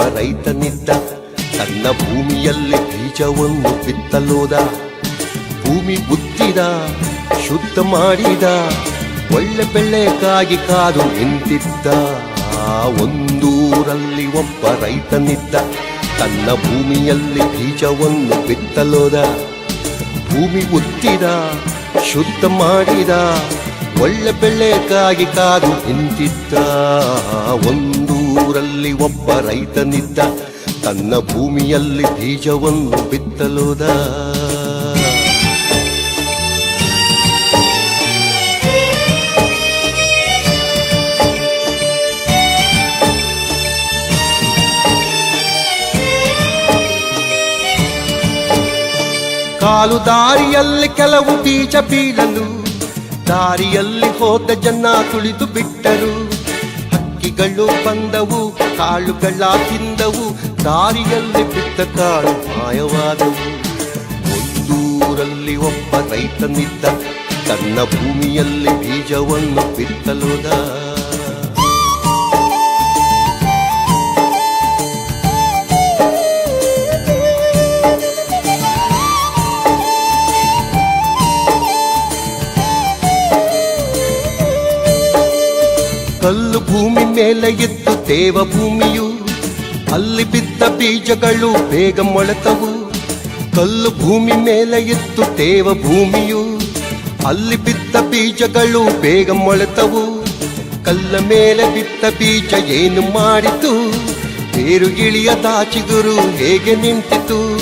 ರೈತನಿದ್ದ. ತನ್ನ ಭೂಮಿಯಲ್ಲಿ ಬೀಜವನ್ನು ಬಿತ್ತಲೋದ. ಭೂಮಿ ಬುತ್ತಿದ ಶುದ್ಧ ಮಾಡಿದ. ಒಳ್ಳೆ ಬೆಳೆಗಾಗಿ ಕಾದು ನಿಂತಿದ್ದ. ಒಂದೂರಲ್ಲಿ ಒಬ್ಬ ರೈತನಿದ್ದ. ತನ್ನ ಭೂಮಿಯಲ್ಲಿ ಬೀಜವನ್ನು ಬಿತ್ತಲೋದ. ಭೂಮಿ ಬುತ್ತಿದ ಶುದ್ಧ ಮಾಡಿದ. ಒಳ್ಳೆ ಬೆಳೆಗಾಗಿ ಕಾದು ನಿಂತಿದ್ದ. ಒಂದೂರಲ್ಲಿ ಒಬ್ಬ ರೈತನಿದ್ದ. ತನ್ನ ಭೂಮಿಯಲ್ಲಿ ಬೀಜವನ್ನು ಬಿತ್ತಲೋದ. ಕಾಲು ದಾರಿಯಲ್ಲಿ ಕೆಲವು ಬೀಜ ಬೀಳಲು, ದಾರಿಯಲ್ಲಿ ಹೋದ ಜನ ತುಳಿದು ಬಿಟ್ಟರು. ಹಕ್ಕಿಗಳು ಬಂದವು ಕಾಳುಗಳ ತಿಂದವು, ದಾರಿಯಲ್ಲಿ ಬಿದ್ದ ಕಾಳು ಮಾಯವಾದವು. ಒಂದೂರಲ್ಲಿ ಒಬ್ಬ ರೈತನಿದ್ದ, ತನ್ನ ಭೂಮಿಯಲ್ಲಿ ಬೀಜವನ್ನು ಬಿತ್ತಲೋದ. ಕಲ್ಲು ಭೂಮಿ ಮೇಲೆ ಇತ್ತು ದೇವ ಭೂಮಿಯು. ಅಲ್ಲಿ ಬಿದ್ದ ಬೀಜಗಳು ಬೇಗ ಮೊಳೆತವು. ಕಲ್ಲು ಭೂಮಿ ಮೇಲೆ ಇತ್ತು ದೇವ ಭೂಮಿಯು. ಅಲ್ಲಿ ಬಿದ್ದ ಬೀಜಗಳು ಬೇಗ ಮೊಳೆತವು. ಕಲ್ಲ ಮೇಲೆ ಬಿತ್ತ ಬೀಜ ಏನು ಮಾಡಿತು? ಬೇರು ಗಿಳಿಯ ದಾಚಿಗುರು ಹೇಗೆ ನಿಂತಿತು?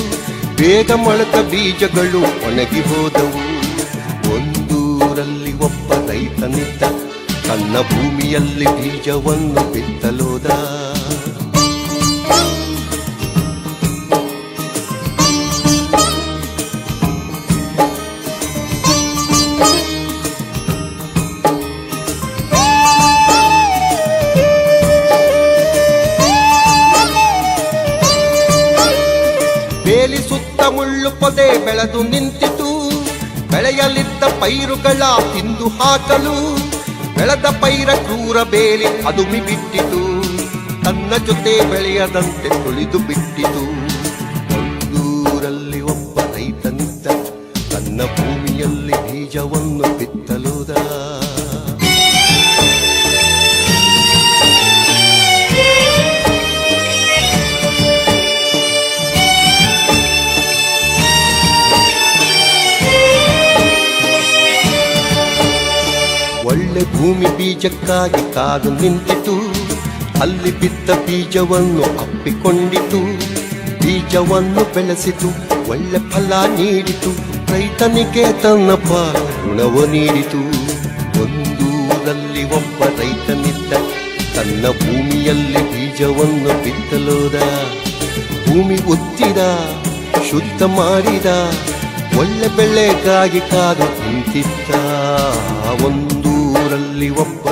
ಬೇಗ ಮೊಳೆತ ಬೀಜಗಳು ಒಣಗಿ ಹೋದವು. ಒಂದೂರಲ್ಲಿ ಒಬ್ಬ ರೈತನಿದ್ದ ತನ್ನ ಭೂಮಿಯಲ್ಲಿ ಬೀಜವನ್ನು ಬಿತ್ತಲೋದ. ಸುತ್ತ ಮುಳ್ಳು ಬೆಳೆದು ನಿಂತಿತು. ಬೆಳೆಯಲಿದ್ದ ಪೈರುಗಳ ತಿಂದು ಹಾಕಲು. ಬೆಳೆದ ಪೈರ ಕ್ರೂರ ಬೇಲಿ ಅದುಮಿ ಬಿಟ್ಟಿತು ತನ್ನ ಜೊತೆ ಬೆಳೆಯದಂತೆ ತುಳಿದು ಬಿಟ್ಟಿತು. ಒಂದೂರಲ್ಲಿ ಒಬ್ಬ ರೈತನಿದ್ದ ತನ್ನ ಭೂಮಿಯಲ್ಲಿ ಬೀಜವನ್ನು ಬಿತ್ತಲುದ. ಒಳ್ಳೆ ಭೂಮಿ ಬೀಜಕ್ಕಾಗಿ ಕಾದು ನಿಂತಿತು. ಅಲ್ಲಿ ಬಿದ್ದ ಬೀಜವನ್ನು ಅಪ್ಪಿಕೊಂಡಿತು. ಬೀಜವನ್ನು ಬೆಳೆಸಿತು, ಒಳ್ಳೆ ಫಲ ನೀಡಿತು. ರೈತನಿಗೆ ತನ್ನ ಋಣವ ನೀಡಿತು. ಒಂದೂರಲ್ಲಿ ಒಬ್ಬ ರೈತನಿದ್ದ, ತನ್ನ ಭೂಮಿಯಲ್ಲಿ ಬೀಜವನ್ನು ಬಿತ್ತಲೋದ. ಭೂಮಿ ಒತ್ತಿದ ಶುದ್ಧ ಮಾಡಿದ, ಒಳ್ಳೆ ಬೆಳೆಗಾಗಿ ಕಾದು ನಿಂತಿದ್ದ ಒಂದೂರಲ್ಲಿ ಒಬ್ಬ